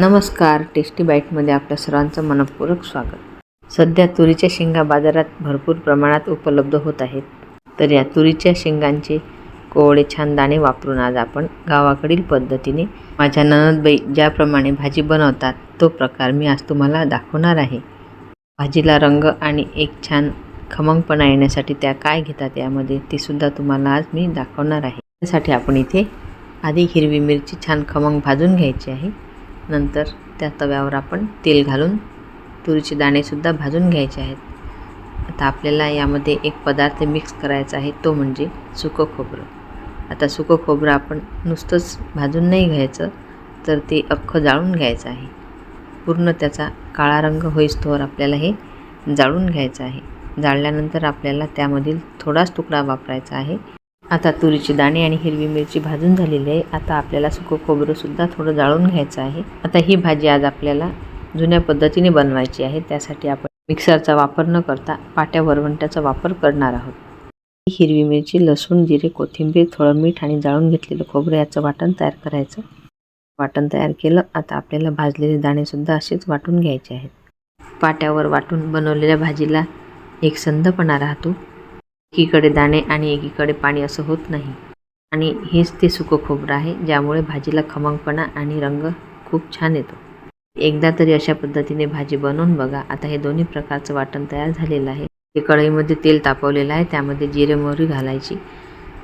नमस्कार टेस्टी बाईटमध्ये आपल्या सर्वांचं मनपूर्वक स्वागत. सध्या तुरीच्या शेंगा बाजारात भरपूर प्रमाणात उपलब्ध होत आहेत. तर या तुरीच्या शेंगांचे कोवळे छान दाणे वापरून आज आपण गावाकडील पद्धतीने माझ्या ननदबाई ज्याप्रमाणे भाजी बनवतात तो प्रकार मी आज तुम्हाला दाखवणार आहे. भाजीला रंग आणि एक छान खमंगपणा येण्यासाठी त्या काय घेतात यामध्ये ते सुद्धा तुम्हाला आज मी दाखवणार आहे. त्यासाठी आपण इथे आधी हिरवी मिरची छान खमंग भाजून घ्यायची आहे. नंतर त्या तव्यावर आपण तेल घालून तुरीचे दाणेसुद्धा भाजून घ्यायचे आहेत. आता आपल्याला यामध्ये एक पदार्थ मिक्स करायचा आहे तो म्हणजे सुकं खोबरं. आता सुकं खोबरं आपण नुसतंच भाजून नाही घ्यायचं तर ते अख्खं जाळून घ्यायचं आहे. पूर्ण त्याचा काळा रंग होईस्तोवर आपल्याला हे जाळून घ्यायचं आहे. जाळल्यानंतर आपल्याला त्यामधील थोडाच तुकडा वापरायचा आहे. आता तुरीचे दाणे आणि हिरवी मिरची भाजून झालेली आहे. आता आपल्याला सुकं खोबरंसुद्धा थोडं जाळून घ्यायचं आहे. आता ही भाजी आज आपल्याला जुन्या पद्धतीने बनवायची आहे. त्यासाठी आपण मिक्सरचा वापर न करता पाट्या वरवंट्याचा वापर करणार आहोत. ही हिरवी मिरची लसूण जिरे कोथिंबीर थोडं मीठ आणि जाळून घेतलेलं खोबरं याचं वाटण तयार करायचं. वाटण तयार केलं आता आपल्याला भाजलेले दाणेसुद्धा असेच वाटून घ्यायचे आहेत. पाट्यावर वाटून बनवलेल्या भाजीला एक संदपणा राहतो एकीकडे दाणे आणि एकीकडे पाणी असं होत नाही. आणि हेच ते सुकं खोबरं आहे ज्यामुळे भाजीला खमंगपणा आणि रंग खूप छान येतो. एकदा तरी अशा पद्धतीने भाजी बनवून बघा. आता हे दोन्ही प्रकारचं वाटण तयार झालेलं आहे. हे कढईमध्ये तेल तापवलेलं आहे त्यामध्ये जिरे मोहरी घालायची.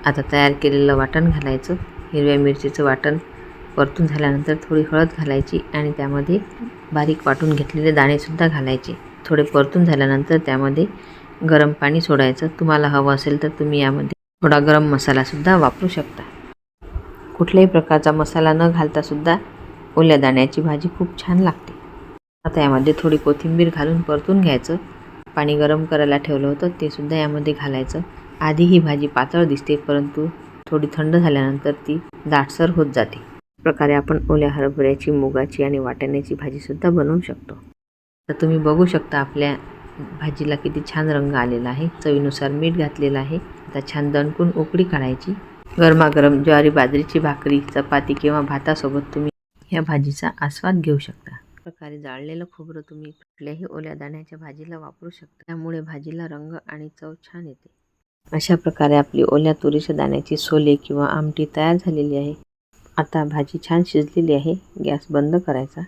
आता तयार केलेलं वाटण घालायचं. हिरव्या मिरचीचं वाटण परतून झाल्यानंतर थोडी हळद घालायची आणि त्यामध्ये बारीक वाटून घेतलेले दाणेसुद्धा घालायचे. थोडे परतून झाल्यानंतर त्यामध्ये गरम पाणी सोडायचं. तुम्हाला हवं असेल तर तुम्ही यामध्ये थोडा गरम मसालासुद्धा वापरू शकता. कुठल्याही प्रकारचा मसाला न घालतासुद्धा ओल्या दाण्याची भाजी खूप छान लागते. आता यामध्ये थोडी कोथिंबीर घालून परतून घ्यायचं. पाणी गरम करायला ठेवलं होतं ते सुद्धा यामध्ये घालायचं. आधी ही भाजी पातळ दिसते परंतु थोडी थंड झाल्यानंतर ती दाटसर होत जाते. प्रकारे आपण ओल्या हरभऱ्याची मुगाची आणि वाटाण्याची भाजीसुद्धा बनवू शकतो. तर तुम्ही बघू शकता आपल्या भाजीला किती छान रंग आलेला आहे. चवीनुसार मीठ घातलेलं आहे. आता छान दणकून उकडी काढायची. गरमागरम ज्वारी बाजरीची भाकरी चपाती किंवा भातासोबत तुम्ही या भाजीचा आस्वाद घेऊ शकता. प्रकारे जाळलेलं खोबरं तुम्ही कुठल्याही ओल्या दाण्याच्या भाजीला वापरू शकता. त्यामुळे भाजीला रंग आणि चव छान येते. अशा प्रकारे आपली ओल्या तुरीच्या दाण्याची सोले किंवा आमटी तयार झालेली आहे. आता भाजी छान शिजलेली आहे. गॅस बंद करायचा.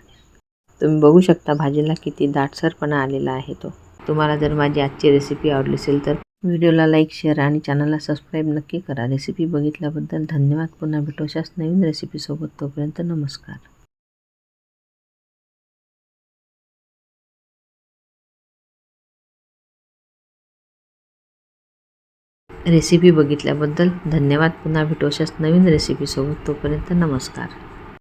तुम्ही बघू शकता भाजीला किती दाटसरपणा आलेला आहे तो. तुम्हाला जर माझी आजची रेसिपी आवडली असेल तर व्हिडिओला लाईक शेअर आणि चॅनलला सबस्क्राईब नक्की करा. रेसिपी बघितल्याबद्दल धन्यवाद. पुन्हा भेटू अशाच नवीन रेसिपीसोबत तोपर्यंत नमस्कार. रेसिपी बघितल्याबद्दल धन्यवाद. पुन्हा भेटू अशाच नवीन रेसिपीसोबत तोपर्यंत नमस्कार.